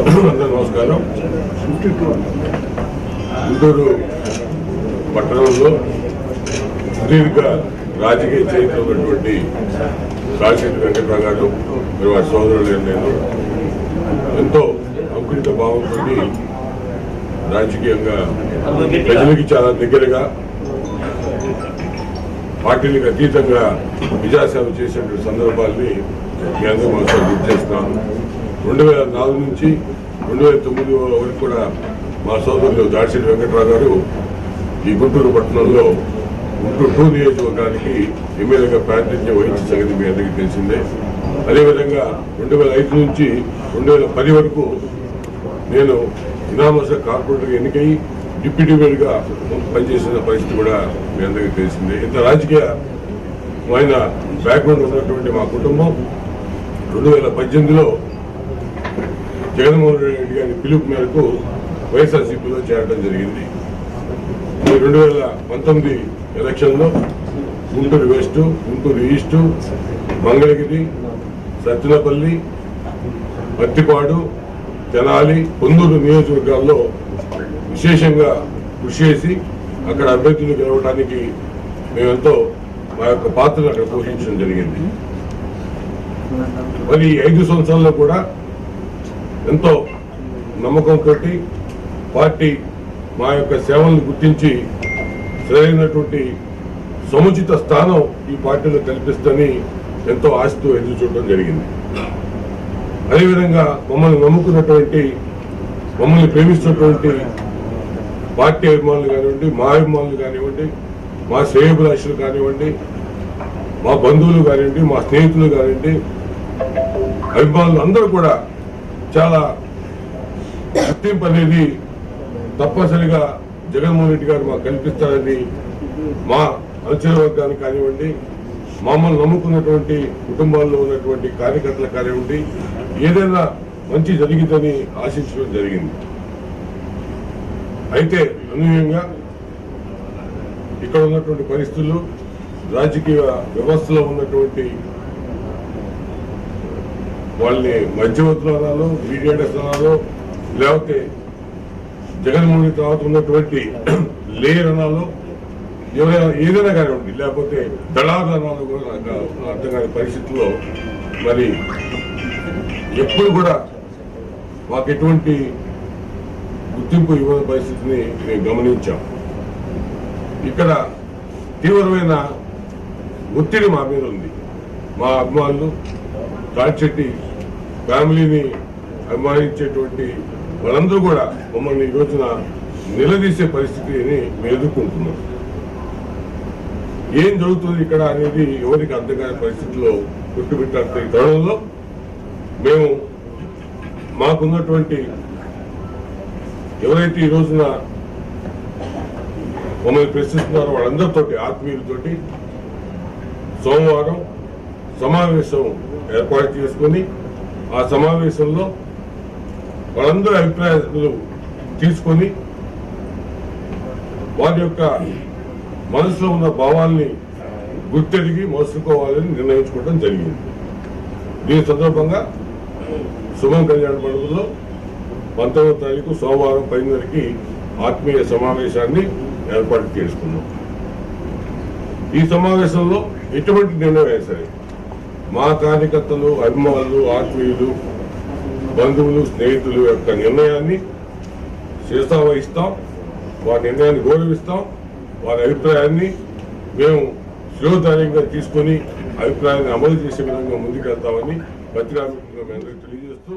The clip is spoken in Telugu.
అందరూ నమస్కారం గుంటూరు పట్టణంలో సుదీర్ఘ రాజకీయ చరిత్ర ఉన్నటువంటి కాశీటి వెంకట్రావు గారు మీరు వారి సోదరులు నేను ఎంతో అంకురిత భావంతో రాజకీయంగా ప్రజలకి చాలా దగ్గరగా పార్టీలకు అతీతంగా విజయసేవ చేసినటువంటి సందర్భాల్ని మీ అందరూ మనసు చేస్తున్నాను రెండు వేల నాలుగు నుంచి రెండు వేల తొమ్మిది వరకు కూడా మా సోదరులు దాడిశెట్టి వెంకట్రావు గారు ఈ గుంటూరు పట్టణంలో గుంటూరు టూ నియోజకవర్గానికి ఎమ్మెల్యేగా ప్రాతినిధ్యం వహించిన సంగతి మీ అందరికీ తెలిసిందే. అదేవిధంగా రెండు వేల ఐదు నుంచి రెండు వేల పది వరకు నేను ఇనామస కార్పొరేటర్ ఎన్నికై డిప్యూటీ మేయర్గా పనిచేసిన పరిస్థితి కూడా మీ అందరికీ తెలిసిందే. ఇంత రాజకీయ ఆయన బ్యాక్గ్రౌండ్ ఉన్నటువంటి మా కుటుంబం రెండు వేల పద్దెనిమిదిలో జగన్మోహన్ రెడ్డి గారి పిలుపు మేరకు వైఎస్ఆర్సీపీలో చేరడం జరిగింది. ఈ రెండు వేల పంతొమ్మిది ఎలక్షన్లో గుంటూరు వెస్ట్ గుంటూరు ఈస్ట్ మంగళగిరి సత్తినపల్లి పత్తిపాడు తెనాలి పొందూరు నియోజకవర్గాల్లో విశేషంగా కృషి చేసి అక్కడ అభ్యర్థులు గెలవడానికి మేమెంతో మా యొక్క పాత్రను అక్కడ పోషించడం జరిగింది. మరి ఐదు సంవత్సరాల్లో కూడా ఎంతో నమ్మకంతో పార్టీ మా యొక్క సేవలను గుర్తించి సరైనటువంటి సముచిత స్థానం ఈ పార్టీలో కల్పిస్తని ఎంతో ఆశతో ఎదురు చూడడం జరిగింది. అదేవిధంగా మమ్మల్ని నమ్ముకున్నటువంటి మమ్మల్ని ప్రేమిస్తున్నటువంటి పార్టీ అభిమానులు కానివ్వండి మా అభిమానులు కానివ్వండి మా శ్రేయభిలాషులు కానివ్వండి మా బంధువులు కానివ్వండి మా స్నేహితులు కానివ్వండి అభిమానులు అందరూ కూడా చాలా గుర్తింపు అనేది తప్పనిసరిగా జగన్మోహన్ రెడ్డి గారు మాకు కల్పిస్తారని మా అనుచర వర్గానికి కానివ్వండి మమ్మల్ని నమ్ముకున్నటువంటి కుటుంబాల్లో ఉన్నటువంటి కార్యకర్తలు కానివ్వండి ఏదైనా మంచి జరిగిందని ఆశించడం జరిగింది. అయితే అనుయంగా ఇక్కడ ఉన్నటువంటి పరిస్థితులు రాజకీయ వ్యవస్థలో ఉన్నటువంటి వాళ్ళని మధ్యవర్తులు అనాలో మీడియేటర్స్ అనాలో లేకపోతే జగన్మోహన్ తర్వాత ఉన్నటువంటి లేయర్ అనాలో ఎవరైనా ఏదైనా కానివ్వండి లేకపోతే దళారు అనాలో కూడా నాకు అర్థం కాని పరిస్థితుల్లో మరి ఎప్పుడు కూడా మాకు ఎటువంటి గుర్తింపు ఇవ్వని పరిస్థితిని మేము గమనించాం. ఇక్కడ తీవ్రమైన ఒత్తిడి మా మీద ఉంది. మా అభిమానులు తాడిచెట్టి ఫ్యామిలీని అభిమానించేటువంటి వాళ్ళందరూ కూడా మమ్మల్ని ఈ రోజున నిలదీసే పరిస్థితిని మేము ఎదుర్కొంటున్నాం. ఏం జరుగుతుంది ఇక్కడ అనేది ఎవరికి అర్థం కాని పరిస్థితిలో కొట్టుబిట్టాడుతున్న తరుణంలో మేము మాకున్నటువంటి ఎవరైతే ఈ రోజున మమ్మల్ని ప్రశ్నిస్తున్నారో వాళ్ళందరితోటి ఆత్మీయులతోటి సోమవారం సమావేశం ఏర్పాటు చేసుకొని ఆ సమావేశంలో వాళ్ళందరూ అభిప్రాయాలు తీసుకొని వారి యొక్క మనసులో ఉన్న భావాల్ని గుర్తెరిగి మోసుకోవాలని నిర్ణయించుకోవడం జరిగింది. దీని సందర్భంగా శుభం కళ్యాణ పండుగలో పంతొమ్మిదో తారీఖు సోమవారం పదిన్నరకి ఆత్మీయ సమావేశాన్ని ఏర్పాటు చేసుకున్నాం. ఈ సమావేశంలో ఎటువంటి నిర్ణయం సరే మా కార్యకర్తలు అభిమానులు ఆత్మీయులు బంధువులు స్నేహితులు యొక్క నిర్ణయాన్ని శిరసావహిస్తాం వారి నిర్ణయాన్ని గౌరవిస్తాం వారి అభిప్రాయాన్ని మేము శిరోధార్యంగా తీసుకొని అభిప్రాయాన్ని అమలు చేసే విధంగా ముందుకెళ్తామని పత్రికా అందరికీ తెలియజేస్తూ